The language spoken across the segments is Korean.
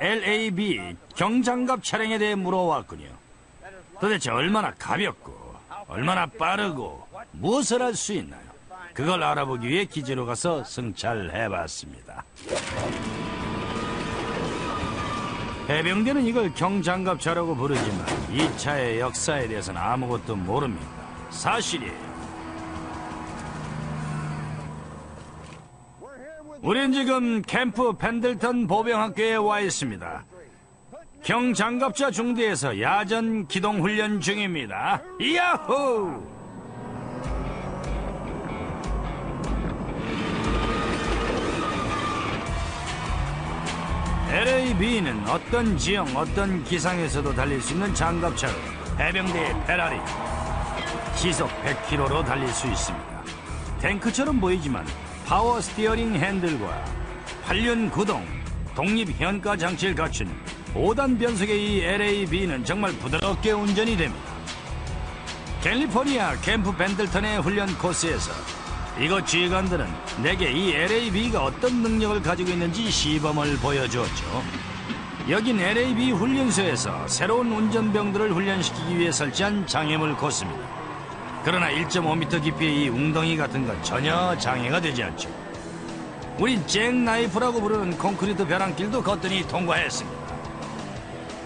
LAB 경장갑 차량에 대해 물어왔군요. 도대체 얼마나 가볍고 얼마나 빠르고 무엇을 할 수 있나요? 그걸 알아보기 위해 기지로 가서 승차해봤습니다. 해병대는 이걸 경장갑차라고 부르지만 이 차의 역사에 대해서는 아무것도 모릅니다. 사실이에요. 우린 지금 캠프 펜들턴 보병학교에 와 있습니다. 경장갑차 중대에서 야전 기동 훈련 중입니다. 야호! LAB는 어떤 지형, 어떤 기상에서도 달릴 수 있는 장갑차로 해병대의 페라리 시속 100km로 달릴 수 있습니다. 탱크처럼 보이지만 파워 스티어링 핸들과 활륜 구동, 독립 현가 장치를 갖춘 5단 변속의 이 LAB는 정말 부드럽게 운전이 됩니다. 캘리포니아 캠프 밴들턴의 훈련 코스에서 이곳 지휘관들은 내게 이 LAB가 어떤 능력을 가지고 있는지 시범을 보여주었죠. 여긴 LAB 훈련소에서 새로운 운전병들을 훈련시키기 위해 설치한 장애물 코스입니다. 그러나 1.5m 깊이의 이 웅덩이 같은 건 전혀 장애가 되지 않죠. 우린 잭나이프라고 부르는 콘크리트 벼랑길도 거뜬히 통과했습니다.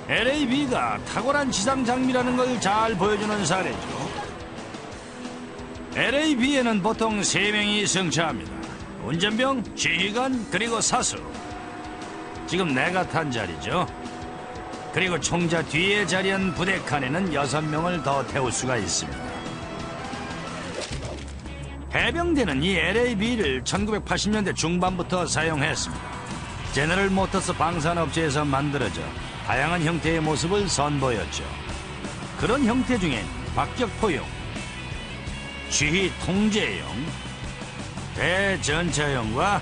LAB가 탁월한 지상 장비라는 걸 잘 보여주는 사례죠. LAB에는 보통 3명이 승차합니다. 운전병, 지휘관, 그리고 사수. 지금 내가 탄 자리죠. 그리고 총자 뒤에 자리한 부대 칸에는 6명을 더 태울 수가 있습니다. 해병대는 이 LAB를 1980년대 중반부터 사용했습니다. 제너럴 모터스 방산업체에서 만들어져 다양한 형태의 모습을 선보였죠. 그런 형태 중엔 박격포용, 지휘 통제용, 대전차용과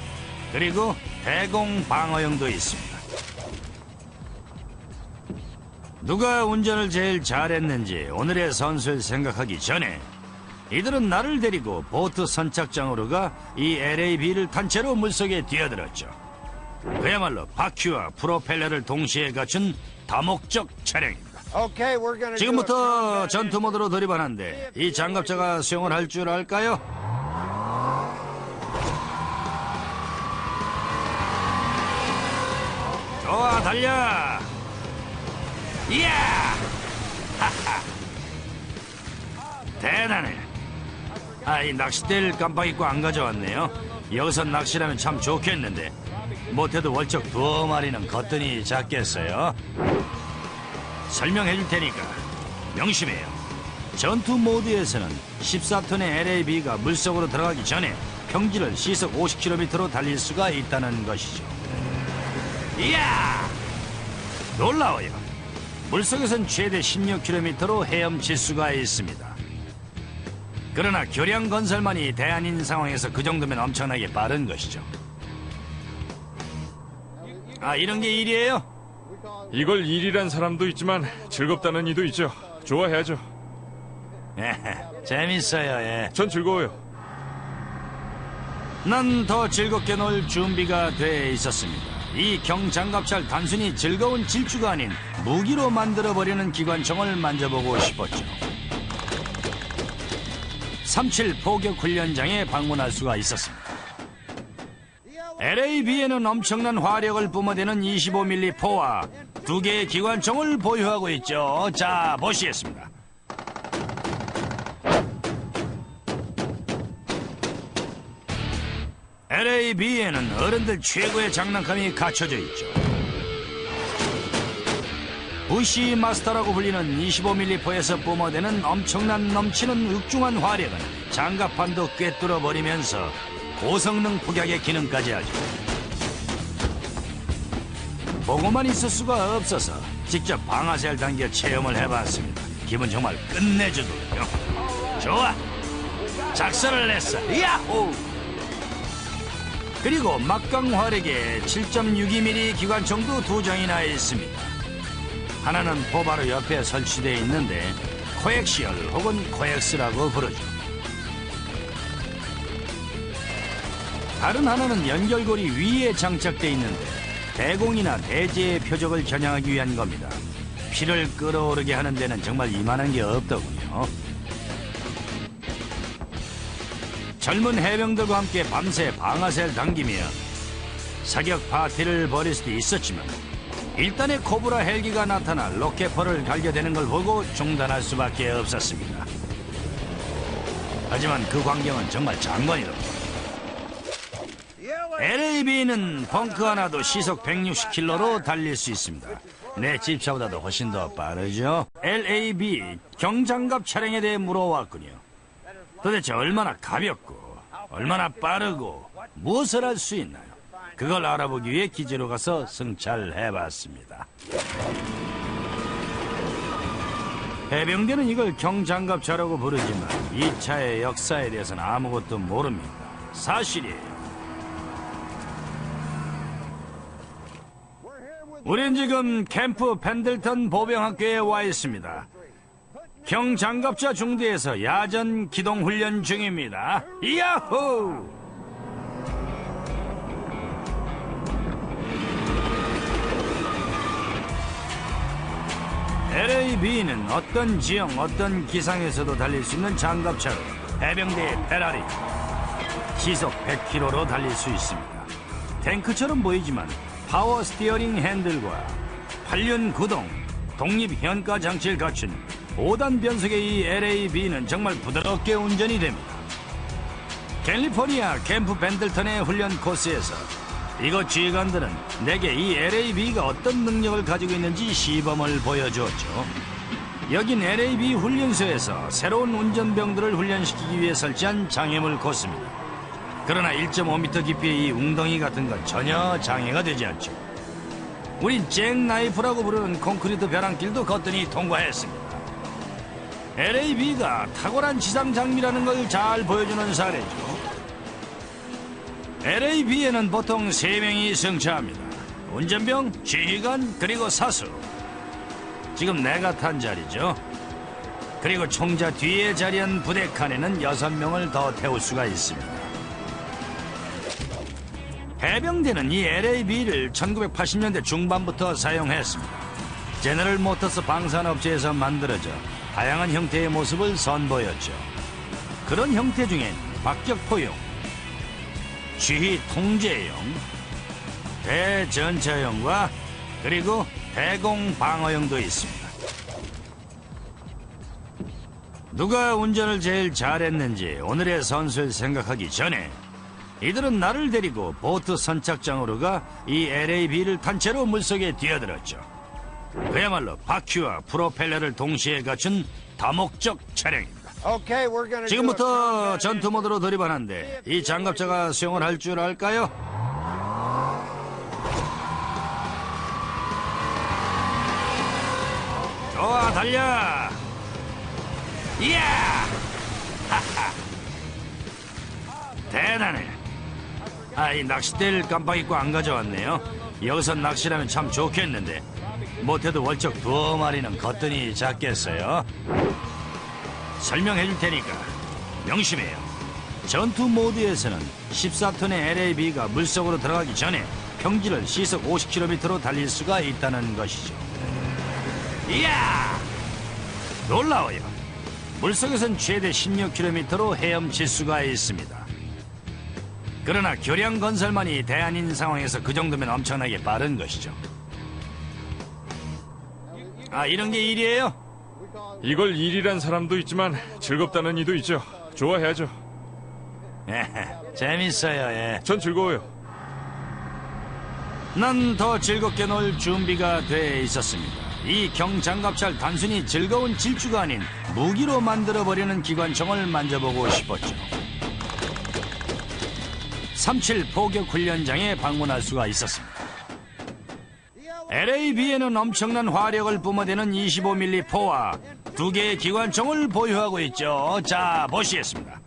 그리고 대공 방어용도 있습니다. 누가 운전을 제일 잘했는지 오늘의 선수를 생각하기 전에 이들은 나를 데리고 보트 선착장으로 가 이 LAB를 탄 채로 물속에 뛰어들었죠. 그야말로 바퀴와 프로펠러를 동시에 갖춘 다목적 차량입니다. 지금부터 전투 모드로 돌입하는데 이 장갑차가 수영을 할 줄 알까요? 좋아 달려 이야. 대단해 아이 낚싯대를 깜빡 잊고 안 가져왔네요 여기서 낚시라면 참 좋겠는데 못해도 월척 두어 마리는 거뜬히 잡겠어요 설명해 줄 테니까 명심해요. 전투 모드에서는 14톤의 LAB가 물속으로 들어가기 전에 평지를 시속 50km로 달릴 수가 있다는 것이죠. 이야! 놀라워요. 물속에선 최대 16km로 헤엄칠 수가 있습니다. 그러나 교량 건설만이 대안인 상황에서 그 정도면 엄청나게 빠른 것이죠. 아, 이런 게 일이에요? 이걸 일이란 사람도 있지만 즐겁다는 이도 있죠. 좋아해야죠. 예, 재밌어요, 예. 전 즐거워요. 난 더 즐겁게 놀 준비가 돼 있었습니다. 이 경장갑차를 단순히 즐거운 질주가 아닌 무기로 만들어버리는 기관총을 만져보고 싶었죠. 37 포격 훈련장에 방문할 수가 있었습니다. LAB에는 엄청난 화력을 뿜어대는 25mm 포와 두 개의 기관총을 보유하고 있죠. 자, 보시겠습니다. LAB에는 어른들 최고의 장난감이 갖춰져 있죠. 부시 마스터라고 불리는 25mm 포에서 뿜어대는 엄청난 넘치는 육중한 화력은 장갑판도 꿰뚫어 버리면서 고성능 폭약의 기능까지 하죠. 보고만 있을 수가 없어서 직접 방아쇠를 당겨 체험을 해봤습니다. 기분 정말 끝내주더군요. 좋아, 작전을 냈어. 야호! 그리고 막강 화력의 7.62mm 기관총도 두 장이나 있습니다. 하나는 포바로 옆에 설치되어 있는데 코엑시얼 혹은 코엑스라고 부르죠. 다른 하나는 연결고리 위에 장착돼 있는데 대공이나 대지의 표적을 겨냥하기 위한 겁니다. 피를 끓어오르게 하는 데는 정말 이만한 게 없더군요. 젊은 해병들과 함께 밤새 방아쇠를 당기며 사격 파티를 벌일 수도 있었지만 일단의 코브라 헬기가 나타나 로켓포를 갈겨대는 걸 보고 중단할 수밖에 없었습니다. 하지만 그 광경은 정말 장관이더군요. LAB는 벙크 하나도 시속 160km로 달릴 수 있습니다. 내 집차보다도 훨씬 더 빠르죠. LAB 경장갑 차량에 대해 물어왔군요. 도대체 얼마나 가볍고 얼마나 빠르고 무엇을 할 수 있나요? 그걸 알아보기 위해 기지로 가서 승차해봤습니다. 해병대는 이걸 경장갑차라고 부르지만 이 차의 역사에 대해서는 아무것도 모릅니다. 사실이에요. 우린 지금 캠프 펜들턴 보병학교에 와 있습니다. 경장갑차 중대에서 야전 기동 훈련 중입니다. 야호! LAB는 어떤 지형, 어떤 기상에서도 달릴 수 있는 장갑차로 해병대의 페라리 시속 100km로 달릴 수 있습니다. 탱크처럼 보이지만 파워 스티어링 핸들과 8륜 구동, 독립 현가 장치를 갖춘 5단 변속의 이 LAB는 정말 부드럽게 운전이 됩니다. 캘리포니아 캠프 밴들턴의 훈련 코스에서 이곳 지휘관들은 내게 이 LAB가 어떤 능력을 가지고 있는지 시범을 보여주었죠. 여긴 LAB 훈련소에서 새로운 운전병들을 훈련시키기 위해 설치한 장애물 코스입니다. 그러나 1.5m 깊이의 이 웅덩이 같은 건 전혀 장애가 되지 않죠. 우린 잭나이프라고 부르는 콘크리트 벼랑길도 거뜬히 통과했습니다. LAB가 탁월한 지상 장비라는 걸 잘 보여주는 사례죠. LAB에는 보통 3명이 승차합니다. 운전병, 지휘관, 그리고 사수. 지금 내가 탄 자리죠. 그리고 총자 뒤에 자리한 부대 칸에는 6명을 더 태울 수가 있습니다. 해병대는 이 LAB를 1980년대 중반부터 사용했습니다. 제너럴 모터스 방산업체에서 만들어져 다양한 형태의 모습을 선보였죠. 그런 형태 중엔 박격포용, 지휘 통제용, 대전차용과 그리고 대공 방어용도 있습니다. 누가 운전을 제일 잘했는지 오늘의 선수를 생각하기 전에 이들은 나를 데리고 보트 선착장으로 가 이 LAB를 탄 채로 물속에 뛰어들었죠. 그야말로 바퀴와 프로펠러를 동시에 갖춘 다목적 차량입니다. 지금부터 전투 모드로 돌입하는데 이 장갑차가 수영을 할 줄 알까요? 좋아 달려! 이야! 하하. 대단해. 아이 낚싯대를 깜빡 잊고 안 가져왔네요. 여기서 낚시라면 참 좋겠는데. 못해도 월척 두어 마리는 거뜬히 잡겠어요 설명해 줄 테니까 명심해요. 전투 모드에서는 14톤의 LAB가 물속으로 들어가기 전에 평지를 시속 50km로 달릴 수가 있다는 것이죠. 이야! 놀라워요. 물속에선 최대 16km로 헤엄칠 수가 있습니다. 그러나 교량 건설만이 대안인 상황에서 그 정도면 엄청나게 빠른 것이죠. 아, 이런 게 일이에요? 이걸 일이란 사람도 있지만 즐겁다는 이도 있죠. 좋아해야죠. 예, 재밌어요, 예. 전 즐거워요. 난 더 즐겁게 놀 준비가 돼 있었습니다. 이 경장갑차를 단순히 즐거운 질주가 아닌 무기로 만들어버리는 기관총을 만져보고 싶었죠. 37 포격 훈련장에 방문할 수가 있었습니다. LAB에는 엄청난 화력을 뿜어대는 25mm 포와 두 개의 기관총을 보유하고 있죠. 자, 보시겠습니다.